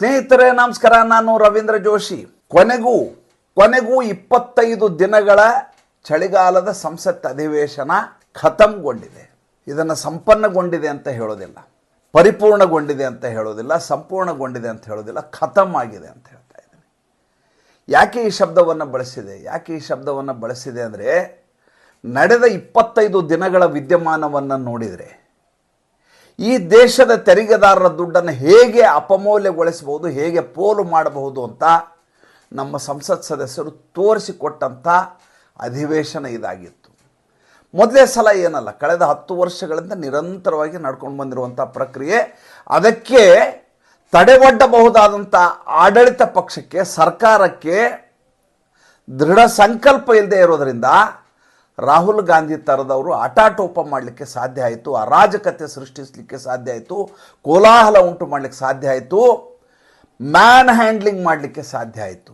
ಸ್ನೇಹಿತರೆ, ನಮಸ್ಕಾರ. ನಾನು ರವೀಂದ್ರ ಜೋಶಿ. ಕೊನೆಗೂ ಕೊನೆಗೂ ಇಪ್ಪತ್ತೈದು ದಿನಗಳ ಚಳಿಗಾಲದ ಸಂಸತ್ ಅಧಿವೇಶನ ಖತಮ್ಗೊಂಡಿದೆ ಇದನ್ನು ಸಂಪನ್ನಗೊಂಡಿದೆ ಅಂತ ಹೇಳೋದಿಲ್ಲ. ಪರಿಪೂರ್ಣಗೊಂಡಿದೆ ಅಂತ ಹೇಳೋದಿಲ್ಲ, ಸಂಪೂರ್ಣಗೊಂಡಿದೆ ಅಂತ ಹೇಳೋದಿಲ್ಲ ಖತಮ್ ಆಗಿದೆ ಅಂತ ಹೇಳ್ತಾ ಇದ್ದೀನಿ. ಯಾಕೆ ಈ ಶಬ್ದವನ್ನು ಬಳಸಿದೆ? ಯಾಕೆ ಈ ಶಬ್ದವನ್ನು ಬಳಸಿದೆ ಅಂದರೆ, ನಡೆದ ಇಪ್ಪತ್ತೈದು ದಿನಗಳ ವಿದ್ಯಮಾನವನ್ನು ನೋಡಿದರೆ ಈ ದೇಶದ ತೆರಿಗೆದಾರರ ದುಡ್ಡನ್ನು ಹೇಗೆ ಅಪಮೌಲ್ಯಗೊಳಿಸಬಹುದು, ಹೇಗೆ ಪೋಲು ಮಾಡಬಹುದು ಅಂತ ನಮ್ಮ ಸಂಸತ್ ಸದಸ್ಯರು ತೋರಿಸಿಕೊಟ್ಟಂಥ ಅಧಿವೇಶನ ಇದಾಗಿತ್ತು. ಮೊದಲೇ ಸಲ ಏನಲ್ಲ, ಕಳೆದ ಹತ್ತು ವರ್ಷಗಳಿಂದ ನಿರಂತರವಾಗಿ ನಡ್ಕೊಂಡು ಬಂದಿರುವಂಥ ಪ್ರಕ್ರಿಯೆ, ಅದಕ್ಕೆ ತಡೆಗೊಡ್ಡಬಹುದಾದಂಥ ಆಡಳಿತ ಪಕ್ಷಕ್ಕೆ, ಸರ್ಕಾರಕ್ಕೆ ದೃಢ ಸಂಕಲ್ಪ ಇಲ್ಲದೆ ಇರೋದರಿಂದ ರಾಹುಲ್ ಗಾಂಧಿ ಥರದವರು ಹಠಾಟೋಪ ಮಾಡಲಿಕ್ಕೆ ಸಾಧ್ಯ ಆಯಿತು, ಅರಾಜಕತೆ ಸೃಷ್ಟಿಸಲಿಕ್ಕೆ ಸಾಧ್ಯ ಆಯಿತು, ಕೋಲಾಹಲ ಉಂಟು ಮಾಡಲಿಕ್ಕೆ ಸಾಧ್ಯ ಆಯಿತು ಮ್ಯಾನ್ ಹ್ಯಾಂಡ್ಲಿಂಗ್ ಮಾಡಲಿಕ್ಕೆ ಸಾಧ್ಯ ಆಯಿತು.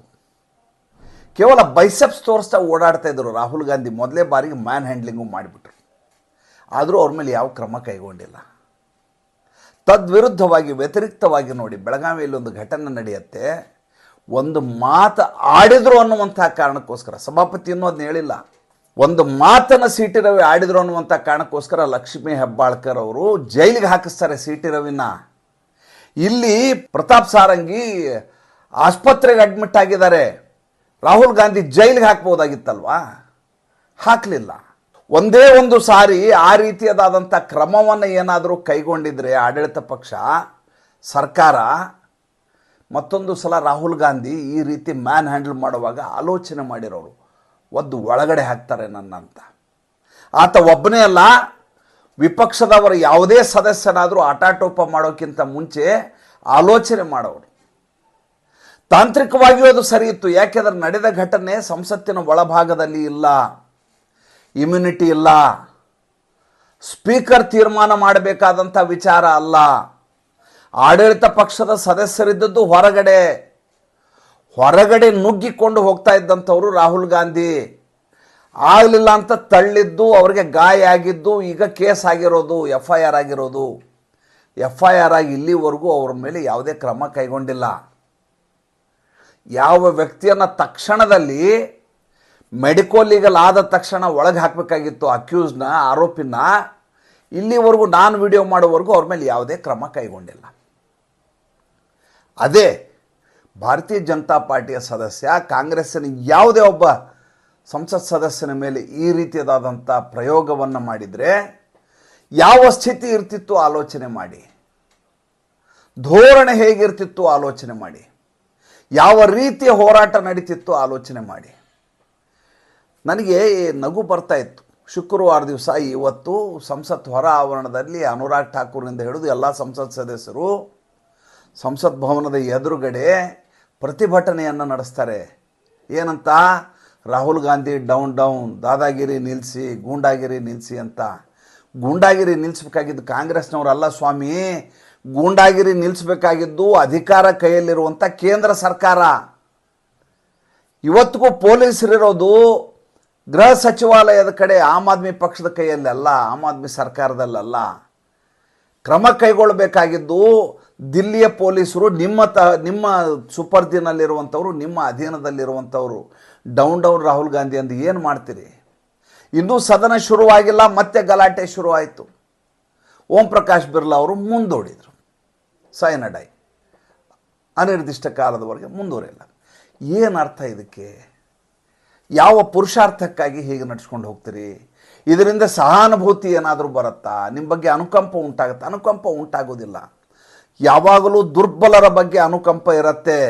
ಕೇವಲ ಬೈಸೆಪ್ಸ್ ತೋರಿಸ್ತಾ ಓಡಾಡ್ತಾ ಇದ್ದರು ರಾಹುಲ್ ಗಾಂಧಿ, ಮೊದಲೇ ಬಾರಿಗೆ ಮ್ಯಾನ್ ಹ್ಯಾಂಡ್ಲಿಂಗು ಮಾಡಿಬಿಟ್ರು. ಆದರೂ ಅವ್ರ ಮೇಲೆ ಯಾವ ಕ್ರಮ ಕೈಗೊಂಡಿಲ್ಲ. ತದ್ವಿರುದ್ಧವಾಗಿ, ವ್ಯತಿರಿಕ್ತವಾಗಿ ನೋಡಿ, ಬೆಳಗಾವಿಯಲ್ಲಿ ಒಂದು ಘಟನೆ ನಡೆಯುತ್ತೆ. ಒಂದು ಮಾತು ಆಡಿದ್ರು ಅನ್ನುವಂಥ ಕಾರಣಕ್ಕೋಸ್ಕರ, ಸಭಾಪತಿ ಅನ್ನೋ ಅದನ್ನ ಹೇಳಿಲ್ಲ. ಒಂದು ಮಾತನ ಸಿಟಿ ರವಿ ಆಡಿದ್ರು ಅನ್ನುವಂಥ ಕಾರಣಕ್ಕೋಸ್ಕರ ಲಕ್ಷ್ಮೀ ಹೆಬ್ಬಾಳ್ಕರ್ ಅವರು ಜೈಲಿಗೆ ಹಾಕಿಸ್ತಾರೆ ಸಿ ಟಿ ರವಿನ ಇಲ್ಲಿ ಪ್ರತಾಪ್ ಸಾರಂಗಿ ಆಸ್ಪತ್ರೆಗೆ ಅಡ್ಮಿಟ್ ಆಗಿದ್ದಾರೆ. ರಾಹುಲ್ ಗಾಂಧಿ ಜೈಲಿಗೆ ಹಾಕ್ಬೋದಾಗಿತ್ತಲ್ವಾ? ಹಾಕಲಿಲ್ಲ. ಒಂದೇ ಒಂದು ಸಾರಿ ಆ ರೀತಿಯದಾದಂಥ ಕ್ರಮವನ್ನು ಏನಾದರೂ ಕೈಗೊಂಡಿದ್ರೆ ಆಡಳಿತ ಪಕ್ಷ, ಸರ್ಕಾರ, ಮತ್ತೊಂದು ಸಲ ರಾಹುಲ್ ಗಾಂಧಿ ಈ ರೀತಿ ಮ್ಯಾನ್ ಹ್ಯಾಂಡಲ್ ಮಾಡುವಾಗ ಆಲೋಚನೆ ಮಾಡಿರೋರು. ಒದ್ದು ಒಳಗಡೆ ಹಾಕ್ತಾರೆ ನನ್ನ ಅಂತ ಆತ ಒಬ್ಬನೇ ಅಲ್ಲ, ವಿಪಕ್ಷದವರ ಯಾವುದೇ ಸದಸ್ಯನಾದರೂ ಆಟಾಟೋಪ ಮಾಡೋಕ್ಕಿಂತ ಮುಂಚೆ ಆಲೋಚನೆ ಮಾಡೋರು ತಾಂತ್ರಿಕವಾಗಿಯೂ ಅದು ಸರಿ ಇತ್ತು ಯಾಕೆಂದ್ರೆ ನಡೆದ ಘಟನೆ ಸಂಸತ್ತಿನ ಒಳಭಾಗದಲ್ಲಿ ಇಲ್ಲ ಇಮ್ಯುನಿಟಿ ಇಲ್ಲ ಸ್ಪೀಕರ್ ತೀರ್ಮಾನ ಮಾಡಬೇಕಾದಂಥ ವಿಚಾರ ಅಲ್ಲ. ಆಡಳಿತ ಪಕ್ಷದ ಸದಸ್ಯರಿದ್ದದ್ದು ಹೊರಗಡೆ ಹೊರಗಡೆ ನುಗ್ಗಿಕೊಂಡು ಹೋಗ್ತಾ ಇದ್ದಂಥವರು ರಾಹುಲ್ ಗಾಂಧಿ. ಆಗಲಿಲ್ಲ ಅಂತ ತಳ್ಳಿದ್ದು, ಅವರಿಗೆ ಗಾಯ ಆಗಿದ್ದು, ಈಗ ಕೇಸ್ ಆಗಿರೋದು ಎಫ್ ಐ ಆರ್ ಆಗಿರೋದು. ಎಫ್ ಐ ಆರ್ ಆಗಿ ಇಲ್ಲಿವರೆಗೂ ಅವ್ರ ಮೇಲೆ ಯಾವುದೇ ಕ್ರಮ ಕೈಗೊಂಡಿಲ್ಲ. ಯಾವ ವ್ಯಕ್ತಿಯನ್ನು ತಕ್ಷಣದಲ್ಲಿ ಮೆಡಿಕೋ ಲೀಗಲ್ ಆದ ತಕ್ಷಣ ಒಳಗೆ ಹಾಕಬೇಕಾಗಿತ್ತು ಅಕ್ಯೂಸ್ನ, ಆರೋಪಿನ, ಇಲ್ಲಿವರೆಗೂ ನಾನು ವಿಡಿಯೋ ಮಾಡೋವರೆಗೂ ಅವ್ರ ಮೇಲೆ ಯಾವುದೇ ಕ್ರಮ ಕೈಗೊಂಡಿಲ್ಲ. ಅದೇ ಭಾರತೀಯ ಜನತಾ ಪಾರ್ಟಿಯ ಸದಸ್ಯ, ಕಾಂಗ್ರೆಸ್ಸಿನ ಯಾವುದೇ ಒಬ್ಬ ಸಂಸತ್ ಸದಸ್ಯನ ಮೇಲೆ ಈ ರೀತಿಯದಾದಂಥ ಪ್ರಯೋಗವನ್ನು ಮಾಡಿದರೆ ಯಾವ ಸ್ಥಿತಿ ಇರ್ತಿತ್ತು ಆಲೋಚನೆ ಮಾಡಿ. ಧೋರಣೆ ಹೇಗಿರ್ತಿತ್ತು ಆಲೋಚನೆ ಮಾಡಿ. ಯಾವ ರೀತಿಯ ಹೋರಾಟ ನಡೀತಿತ್ತು ಆಲೋಚನೆ ಮಾಡಿ. ನನಗೆ ನಗು ಬರ್ತಾ ಇತ್ತು. ಶುಕ್ರವಾರ ದಿವಸ ಇವತ್ತು ಸಂಸತ್ ಹೊರ ಆವರಣದಲ್ಲಿ ಅನುರಾಗ್ ಠಾಕೂರ್ನಿಂದ ಹಿಡಿದು ಎಲ್ಲ ಸಂಸತ್ ಸದಸ್ಯರು ಸಂಸತ್ ಭವನದ ಎದುರುಗಡೆ ಪ್ರತಿಭಟನೆಯನ್ನು ನಡೆಸ್ತಾರೆ. ಏನಂತ? ರಾಹುಲ್ ಗಾಂಧಿ ಡೌನ್ ಡೌನ್, ದಾದಾಗಿರಿ ನಿಲ್ಲಿಸಿ ಗೂಂಡಾಗಿರಿ ನಿಲ್ಲಿಸಿ ಅಂತ. ಗೂಂಡಾಗಿರಿ ನಿಲ್ಲಿಸ್ಬೇಕಾಗಿದ್ದು ಕಾಂಗ್ರೆಸ್ನವರಲ್ಲ ಸ್ವಾಮಿ. ಗೂಂಡಾಗಿರಿ ನಿಲ್ಲಿಸ್ಬೇಕಾಗಿದ್ದು ಅಧಿಕಾರ ಕೈಯಲ್ಲಿರುವಂಥ ಕೇಂದ್ರ ಸರ್ಕಾರ. ಇವತ್ತಿಗೂ ಪೊಲೀಸರಿರೋದು ಗೃಹ ಸಚಿವಾಲಯದ ಕಡೆ ಆಮ್ ಆದ್ಮಿ ಪಕ್ಷದ ಕೈಯಲ್ಲಲ್ಲ, ಆಮ್ ಆದ್ಮಿ ಸರ್ಕಾರದಲ್ಲಲ್ಲ. ಕ್ರಮ ಕೈಗೊಳ್ಳಬೇಕಾಗಿದ್ದು ದಿಲ್ಲಿಯ ಪೊಲೀಸರು ನಿಮ್ಮ ತ, ನಿಮ್ಮ ಸುಪರ್ದಿನಲ್ಲಿರುವಂಥವ್ರು ನಿಮ್ಮ ಅಧೀನದಲ್ಲಿರುವಂಥವ್ರು, ಡೌನ್ ಡೌನ್ ರಾಹುಲ್ ಗಾಂಧಿ ಅಂದು ಏನು ಮಾಡ್ತೀರಿ? ಇನ್ನೂ ಸದನ ಶುರುವಾಗಿಲ್ಲ, ಮತ್ತೆ ಗಲಾಟೆ ಶುರುವಾಯಿತು. ಓಂ ಪ್ರಕಾಶ್ ಬಿರ್ಲಾ ಅವರು ಮುಂದೂಡಿದರು. ಸೈನಡೈ. ಅನಿರ್ದಿಷ್ಟ ಕಾಲದವರೆಗೆ ಮುಂದುವರಿಲ್ಲ ಏನು ಅರ್ಥ ಇದಕ್ಕೆ? ಯಾವ ಪುರುಷಾರ್ಥಕ್ಕಾಗಿ ಹೀಗೆ ನಡ್ಸ್ಕೊಂಡು ಹೋಗ್ತೀರಿ? ಇದರಿಂದ ಸಹಾನುಭೂತಿ ಏನಾದರೂ ಬರುತ್ತಾ? ನಿಮ್ಮ ಬಗ್ಗೆ ಅನುಕಂಪ ಉಂಟಾಗುತ್ತೆ? ಅನುಕಂಪ ಉಂಟಾಗೋದಿಲ್ಲ ಯಾವಾಗಲೂ ದುರ್ಬಲರ ಬಗ್ಗೆ ಅನುಕಂಪ ಇರುತ್ತೆ.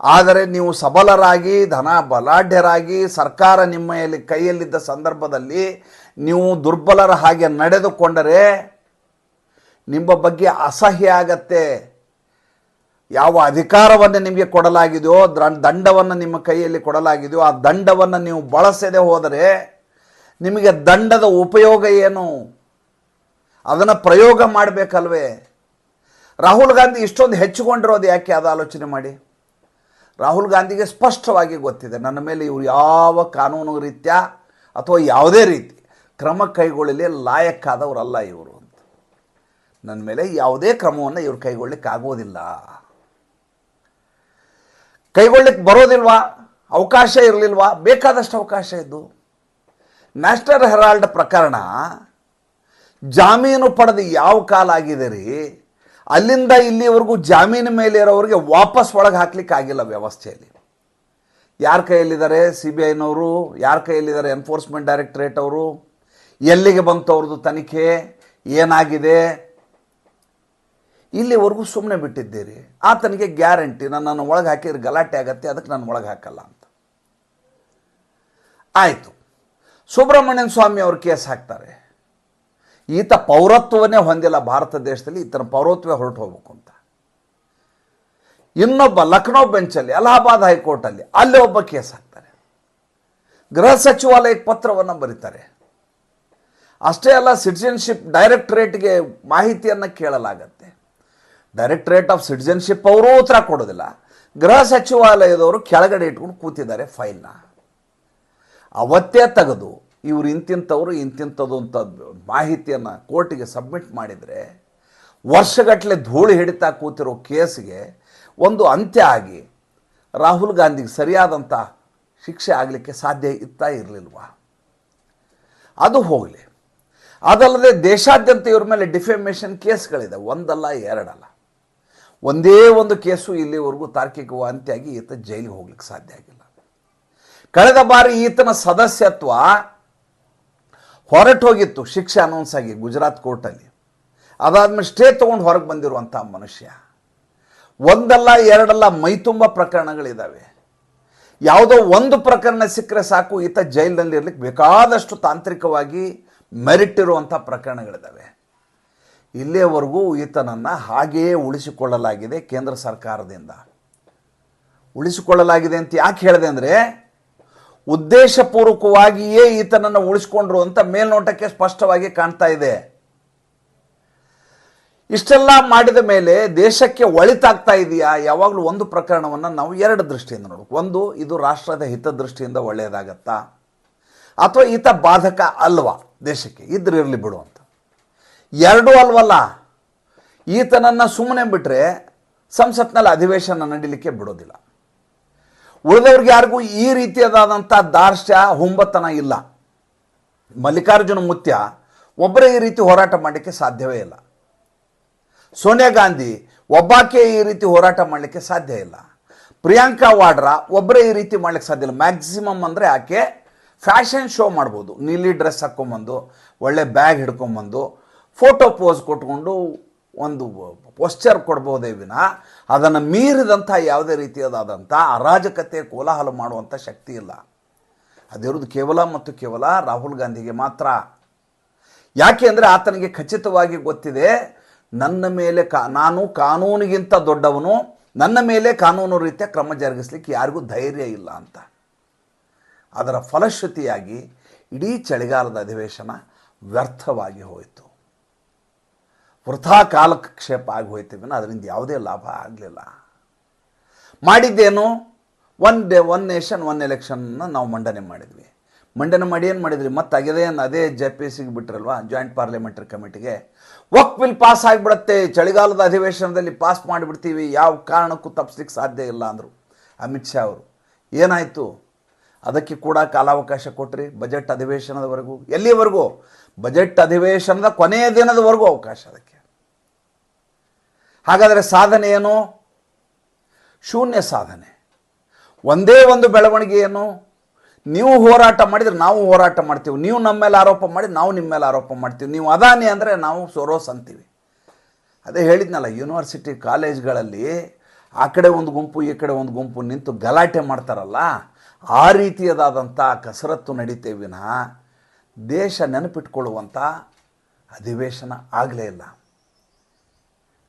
ಆದರೆ ನೀವು ಸಬಲರಾಗಿ ಧನ ಬಲಾಢ್ಯರಾಗಿ ಸರ್ಕಾರ ನಿಮ್ಮಲ್ಲಿ ಕೈಯಲ್ಲಿದ್ದ ಸಂದರ್ಭದಲ್ಲಿ ನೀವು ದುರ್ಬಲರ ಹಾಗೆ ನಡೆದುಕೊಂಡರೆ ನಿಮ್ಮ ಬಗ್ಗೆ ಅಸಹ್ಯ ಆಗತ್ತೆ. ಯಾವ ಅಧಿಕಾರವನ್ನು ನಿಮಗೆ ಕೊಡಲಾಗಿದೆಯೋ ದಂಡವನ್ನು ನಿಮ್ಮ ಕೈಯಲ್ಲಿ ಕೊಡಲಾಗಿದೆಯೋ, ಆ ದಂಡವನ್ನು ನೀವು ಬಳಸದೆ ಹೋದರೆ ನಿಮಗೆ ದಂಡದ ಉಪಯೋಗ ಏನು? ಅದನ್ನು ಪ್ರಯೋಗ ಮಾಡಬೇಕಲ್ವೇ? ರಾಹುಲ್ ಗಾಂಧಿ ಇಷ್ಟೊಂದು ಹೆಚ್ಚಿಕೊಂಡಿರೋದು ಯಾಕೆ? ಅದು ಆಲೋಚನೆ ಮಾಡಿ. ರಾಹುಲ್ ಗಾಂಧಿಗೆ ಸ್ಪಷ್ಟವಾಗಿ ಗೊತ್ತಿದೆ, ನನ್ನ ಮೇಲೆ ಇವರು ಯಾವ ಕಾನೂನು ರೀತ್ಯ ಅಥವಾ ಯಾವುದೇ ರೀತಿ ಕ್ರಮ ಕೈಗೊಳ್ಳಲಿ, ಲಾಯಕ್ಕಾದವರಲ್ಲ ಇವರು ಅಂತ. ನನ್ನ ಮೇಲೆ ಯಾವುದೇ ಕ್ರಮವನ್ನು ಇವರು ಕೈಗೊಳ್ಳಿಕ್ಕಾಗೋದಿಲ್ಲ ಕೈಗೊಳ್ಳಿಕ್ಕೆ ಬರೋದಿಲ್ವಾ? ಅವಕಾಶ ಇರಲಿಲ್ವಾ? ಬೇಕಾದಷ್ಟು ಅವಕಾಶ ಇದ್ದು. ನ್ಯಾಷನಲ್ ಹೆರಾಲ್ಡ್ ಪ್ರಕರಣ ಜಾಮೀನು ಪಡೆದು ಯಾವ ಕಾಲ ಆಗಿದೆ ರೀ? ಅಲ್ಲಿಂದ ಇಲ್ಲಿವರೆಗೂ ಜಾಮೀನು ಮೇಲೆ ಇರೋರಿಗೆ ವಾಪಸ್ ಒಳಗೆ ಹಾಕ್ಲಿಕ್ಕೆ ಆಗಿಲ್ಲ ವ್ಯವಸ್ಥೆಯಲ್ಲಿ. ಯಾರ ಕೈಯಲ್ಲಿದ್ದಾರೆ? ಸಿ ಬಿ ಐನವರು ಯಾರ ಕೈಯಲ್ಲಿದ್ದಾರೆ? ಎನ್ಫೋರ್ಸ್ಮೆಂಟ್ ಡೈರೆಕ್ಟರೇಟ್ ಅವರು. ಎಲ್ಲಿಗೆ ಬಂತು ಅವ್ರದ್ದು ತನಿಖೆ? ಏನಾಗಿದೆ? ಇಲ್ಲಿವರೆಗೂ ಸುಮ್ಮನೆ ಬಿಟ್ಟಿದ್ದೀರಿ. ಆ ತನಿಖೆ ಗ್ಯಾರಂಟಿ. ನನ್ನನ್ನು ಒಳಗೆ ಹಾಕಿದ್ರೆ ಗಲಾಟೆ ಆಗತ್ತೆ. ಅದಕ್ಕೆ ನಾನು ಒಳಗೆ ಹಾಕಲ್ಲ ಅಂತ. ಆಯಿತು. ಸುಬ್ರಹ್ಮಣ್ಯನ್ ಸ್ವಾಮಿ ಅವರು ಕೇಸ್ ಹಾಕ್ತಾರೆ. ಈತ ಪೌರತ್ವವನ್ನೇ ಹೊಂದಿಲ್ಲ ಭಾರತ ದೇಶದಲ್ಲಿ, ಈತನ ಪೌರತ್ವ ಹೊರಟು ಹೋಗ್ಬೇಕು ಅಂತ. ಇನ್ನೊಬ್ಬ ಲಕ್ನೋ ಬೆಂಚಲ್ಲಿ, ಅಲಹಾಬಾದ್ ಹೈಕೋರ್ಟಲ್ಲಿ, ಅಲ್ಲಿ ಒಬ್ಬ ಕೇಸ್ ಹಾಕ್ತಾರೆ. ಗೃಹ ಸಚಿವಾಲಯಕ್ಕೆ ಪತ್ರವನ್ನು ಬರೀತಾರೆ. ಅಷ್ಟೇ ಅಲ್ಲ ಸಿಟಿಜನ್ಶಿಪ್ ಡೈರೆಕ್ಟ್ರೇಟ್ಗೆ ಮಾಹಿತಿಯನ್ನು ಕೇಳಲಾಗತ್ತೆ. ಡೈರೆಕ್ಟ್ರೇಟ್ ಆಫ್ ಸಿಟಿಜನ್ಶಿಪ್ ಅವರು ಉತ್ತರ ಕೊಡೋದಿಲ್ಲ. ಗೃಹ ಸಚಿವಾಲಯದವರು ಕೆಳಗಡೆ ಇಟ್ಕೊಂಡು ಕೂತಿದ್ದಾರೆ ಫೈಲ್ನ. ಅವತ್ತೇ ತೆಗೆದು ಇವ್ರು ಇಂತಿಂಥವ್ರು, ಇಂತಿಂಥದ್ದು ಅಂತ ಮಾಹಿತಿಯನ್ನು ಕೋರ್ಟಿಗೆ ಸಬ್ಮಿಟ್ ಮಾಡಿದರೆ ವರ್ಷಗಟ್ಟಲೆ ಧೂಳು ಹಿಡಿತಾ ಕೂತಿರೋ ಕೇಸ್ಗೆ ಒಂದು ಅಂತ್ಯ ಆಗಿ ರಾಹುಲ್ ಗಾಂಧಿಗೆ ಸರಿಯಾದಂಥ ಶಿಕ್ಷೆ ಆಗಲಿಕ್ಕೆ ಸಾಧ್ಯ ಇತ್ತಾ ಇರಲಿಲ್ವ? ಅದು ಹೋಗಲಿ. ಅದಲ್ಲದೆ ದೇಶಾದ್ಯಂತ ಇವ್ರ ಮೇಲೆ ಡಿಫೆಮೇಷನ್ ಕೇಸ್ಗಳಿದೆ. ಒಂದಲ್ಲ, ಎರಡಲ್ಲ. ಒಂದೇ ಒಂದು ಕೇಸು ಇಲ್ಲಿವರೆಗೂ ತಾರ್ಕಿಕ ಆಗಿ ಈತ ಜೈಲಿಗೆ ಹೋಗ್ಲಿಕ್ಕೆ ಸಾಧ್ಯ ಆಗಿಲ್ಲ. ಕಳೆದ ಬಾರಿ ಈತನ ಸದಸ್ಯತ್ವ ಹೊರಟು ಹೋಗಿತ್ತು ಶಿಕ್ಷೆ ಅನೌನ್ಸ್ ಆಗಿ ಗುಜರಾತ್ ಕೋರ್ಟಲ್ಲಿ. ಅದಾದ್ಮೇಲೆ ಸ್ಟೇ ತೊಗೊಂಡು ಹೊರಗೆ ಬಂದಿರುವಂಥ ಮನುಷ್ಯ. ಒಂದಲ್ಲ, ಎರಡಲ್ಲ ಮೈತುಂಬ ಪ್ರಕರಣಗಳಿದ್ದಾವೆ ಯಾವುದೋ ಒಂದು ಪ್ರಕರಣ ಸಿಕ್ಕರೆ ಸಾಕು, ಈತ ಜೈಲಿನಲ್ಲಿ ಇರ್ಲಿಕ್ಕೆ ಬೇಕಾದಷ್ಟು ತಾಂತ್ರಿಕವಾಗಿ ಮೆರಿಟ್ ಇರುವಂಥ ಪ್ರಕರಣಗಳಿದ್ದಾವೆ ಇಲ್ಲಿಯವರೆಗೂ ಈತನನ್ನು ಹಾಗೆಯೇ ಉಳಿಸಿಕೊಳ್ಳಲಾಗಿದೆ ಕೇಂದ್ರ ಸರ್ಕಾರದಿಂದ. ಉಳಿಸಿಕೊಳ್ಳಲಾಗಿದೆ ಅಂತ ಯಾಕೆ ಹೇಳಿದೆ ಅಂದರೆ ಉದ್ದೇಶಪೂರ್ವಕವಾಗಿಯೇ ಈತನನ್ನು ಉಳಿಸ್ಕೊಂಡ್ರು ಅಂತ ಮೇಲ್ನೋಟಕ್ಕೆ ಸ್ಪಷ್ಟವಾಗಿ ಕಾಣ್ತಾ ಇದೆ. ಇಷ್ಟೆಲ್ಲ ಮಾಡಿದ ಮೇಲೆ ದೇಶಕ್ಕೆ ಒಳಿತಾಗ್ತಾ ಇದೆಯಾ? ಯಾವಾಗಲೂ ಒಂದು ಪ್ರಕರಣವನ್ನು ನಾವು ಎರಡು ದೃಷ್ಟಿಯಿಂದ ನೋಡಬೇಕು. ಒಂದು, ಇದು ರಾಷ್ಟ್ರದ ಹಿತದೃಷ್ಟಿಯಿಂದ ಒಳ್ಳೆಯದಾಗತ್ತಾ? ಅಥವಾ ಈತ ಬಾಧಕ ಅಲ್ವಾ ದೇಶಕ್ಕೆ? ಇದ್ರೆ ಇರಲಿ ಬಿಡು ಅಂತ. ಎರಡೂ ಅಲ್ವಲ್ಲ? ಈತನನ್ನು ಸುಮ್ಮನೆ ಬಿಟ್ಟರೆ ಸಂಸತ್ನಲ್ಲಿ ಅಧಿವೇಶನ ನಡೀಲಿಕ್ಕೆ ಬಿಡೋದಿಲ್ಲ. ಉಳಿದವ್ರಿಗೆ ಯಾರಿಗೂ ಈ ರೀತಿಯಾದಂಥ ದಾರ್ಶ್ಯ, ಹೊಂಬತನ ಇಲ್ಲ. ಮಲ್ಲಿಕಾರ್ಜುನ ಮುತ್ಯ ಒಬ್ಬರೇ ಈ ರೀತಿ ಹೋರಾಟ ಮಾಡಲಿಕ್ಕೆ ಸಾಧ್ಯವೇ ಇಲ್ಲ. ಸೋನಿಯಾ ಗಾಂಧಿ ಒಬ್ಬಾಕೆ ಈ ರೀತಿ ಹೋರಾಟ ಮಾಡಲಿಕ್ಕೆ ಸಾಧ್ಯ ಇಲ್ಲ. ಪ್ರಿಯಾಂಕಾ ವಾಡ್ರಾ ಒಬ್ಬರೇ ಈ ರೀತಿ ಮಾಡಲಿಕ್ಕೆ ಸಾಧ್ಯ ಇಲ್ಲ. ಮ್ಯಾಕ್ಸಿಮಮ್ ಅಂದರೆ ಆಕೆ ಫ್ಯಾಷನ್ ಶೋ ಮಾಡ್ಬೋದು. ನೀಲಿ ಡ್ರೆಸ್ ಹಾಕ್ಕೊಂಬಂದು ಒಳ್ಳೆ ಬ್ಯಾಗ್ ಹಿಡ್ಕೊಂಬಂದು ಫೋಟೋ ಪೋಸ್ ಕೊಟ್ಕೊಂಡು ಒಂದು ಪೋಶ್ಚರ್ ಕೊಡ್ಬೋದೇ ವಿನ ಅದನ್ನು ಮೀರಿದಂಥ ಯಾವುದೇ ರೀತಿಯಾದಂಥ ಅರಾಜಕತೆ ಕೋಲಾಹಲ ಮಾಡುವಂಥ ಶಕ್ತಿ ಇಲ್ಲ. ಅದಿರೋದು ಕೇವಲ ಮತ್ತು ಕೇವಲ ರಾಹುಲ್ ಗಾಂಧಿಗೆ ಮಾತ್ರ. ಯಾಕೆ ಅಂದರೆ ಆತನಿಗೆ ಖಚಿತವಾಗಿ ಗೊತ್ತಿದೆ, ನನ್ನ ಮೇಲೆ ಕಾ, ನಾನು ಕಾನೂನಿಗಿಂತ ದೊಡ್ಡವನು, ನನ್ನ ಮೇಲೆ ಕಾನೂನು ರೀತಿಯ ಕ್ರಮ ಜರುಗಿಸ್ಲಿಕ್ಕೆ ಯಾರಿಗೂ ಧೈರ್ಯ ಇಲ್ಲ ಅಂತ. ಅದರ ಫಲಶ್ರುತಿಯಾಗಿ ಇಡೀ ಚಳಿಗಾಲದ ಅಧಿವೇಶನ ವ್ಯರ್ಥವಾಗಿ ಹೋಯಿತು. ವೃಥಾ ಕಾಲಕ್ಷೇಪ ಆಗಿ ಹೋಯ್ತು ಅದರಿಂದ ಯಾವುದೇ ಲಾಭ ಆಗಲಿಲ್ಲ. ಮಾಡಿದ್ದೇನು? One day one nation one ಎಲೆಕ್ಷನ್ನ ನಾವು ಮಂಡನೆ ಮಾಡಿದ್ವಿ. ಮಂಡನೆ ಮಾಡಿ ಏನು ಮಾಡಿದ್ರಿ? ಮತ್ತೆ ಅದೇ ಅದೇ ಜೆ ಪಿ ಸಿಗೆ ಬಿಟ್ರಲ್ವಾ? ಜಾಯಿಂಟ್ ಪಾರ್ಲಿಮೆಂಟ್ರಿ ಕಮಿಟಿಗೆ ವಕ್ ಬಿಲ್ ಪಾಸ್ ಆಗಿಬಿಡತ್ತೆ. ಚಳಿಗಾಲದ ಅಧಿವೇಶನದಲ್ಲಿ ಪಾಸ್ ಮಾಡಿಬಿಡ್ತೀವಿ. ಯಾವ ಕಾರಣಕ್ಕೂ ತಪ್ಪಿಸ್ಲಿಕ್ಕೆ ಸಾಧ್ಯ ಇಲ್ಲ ಅಂದರು ಅಮಿತ್ ಶಾ ಅವರು. ಏನಾಯಿತು? ಅದಕ್ಕೆ ಕೂಡ ಕಾಲಾವಕಾಶ ಕೊಟ್ರಿ. ಬಜೆಟ್ ಅಧಿವೇಶನದವರೆಗೂ ಎಲ್ಲಿಯವರೆಗೂ ಬಜೆಟ್ ಅಧಿವೇಶನದ ಕೊನೆಯ ದಿನದವರೆಗೂ ಅವಕಾಶ ಅದಕ್ಕೆ. ಹಾಗಾದರೆ ಸಾಧನೆ ಏನು? ಶೂನ್ಯ ಸಾಧನೆ. ಒಂದೇ ಒಂದು ಬೆಳವಣಿಗೆ ಏನು? ನೀವು ಹೋರಾಟ ಮಾಡಿದರೆ ನಾವು ಹೋರಾಟ ಮಾಡ್ತೀವಿ. ನೀವು ನಮ್ಮ ಮೇಲೆ ಆರೋಪ ಮಾಡಿ ನಾವು ನಿಮ್ಮ ಮೇಲೆ ಆರೋಪ ಮಾಡ್ತೀವಿ. ನೀವು ಅದಾನಿ ಅಂದರೆ ನಾವು ಸೊರೋಸ್ ಅಂತೀವಿ. ಅದೇ ಹೇಳಿದ್ನಲ್ಲ ಯೂನಿವರ್ಸಿಟಿ ಕಾಲೇಜ್ಗಳಲ್ಲಿ ಆ ಕಡೆ ಒಂದು ಗುಂಪು, ಈ ಕಡೆ ಒಂದು ಗುಂಪು ನಿಂತು ಗಲಾಟೆ ಮಾಡ್ತಾರಲ್ಲ, ಆ ರೀತಿಯದಾದಂಥ ಕಸರತ್ತು ನಡೀತೇವಿನ ದೇಶ ನೆನಪಿಟ್ಕೊಳ್ಳುವಂಥ ಅಧಿವೇಶನ ಆಗಲೇ ಇಲ್ಲ.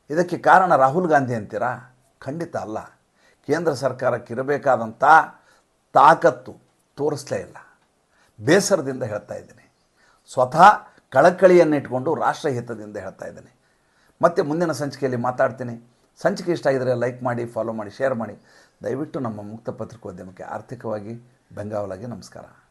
ಇದಕ್ಕೆ ಕಾರಣ ರಾಹುಲ್ ಗಾಂಧಿ ಅಂತೀರಾ? ಖಂಡಿತ ಅಲ್ಲ. ಕೇಂದ್ರ ಸರ್ಕಾರಕ್ಕೆ ಇರಬೇಕಾದಂಥ ತಾಕತ್ತು ತೋರಿಸ್ಲೇ ಇಲ್ಲ. ಬೇಸರದಿಂದ ಹೇಳ್ತಾ ಇದ್ದೀನಿ. ಸ್ವತಃ ಕಳಕಳಿಯನ್ನು ಇಟ್ಕೊಂಡು ರಾಷ್ಟ್ರಹಿತದಿಂದ ಹೇಳ್ತಾ ಇದ್ದೀನಿ. ಮತ್ತೆ ಮುಂದಿನ ಸಂಚಿಕೆಯಲ್ಲಿ ಮಾತಾಡ್ತೀನಿ. ಸಂಚಿಕೆ ಇಷ್ಟ ಆಗಿದರೆ ಲೈಕ್ ಮಾಡಿ, ಫಾಲೋ ಮಾಡಿ, ಶೇರ್ ಮಾಡಿ. ದಯವಿಟ್ಟು ನಮ್ಮ ಮುಕ್ತ ಪತ್ರಿಕೋದ್ಯಮಕ್ಕೆ ಆರ್ಥಿಕವಾಗಿ ಬೆಂಗಾವಲಾಗಿ ನಮಸ್ಕಾರ.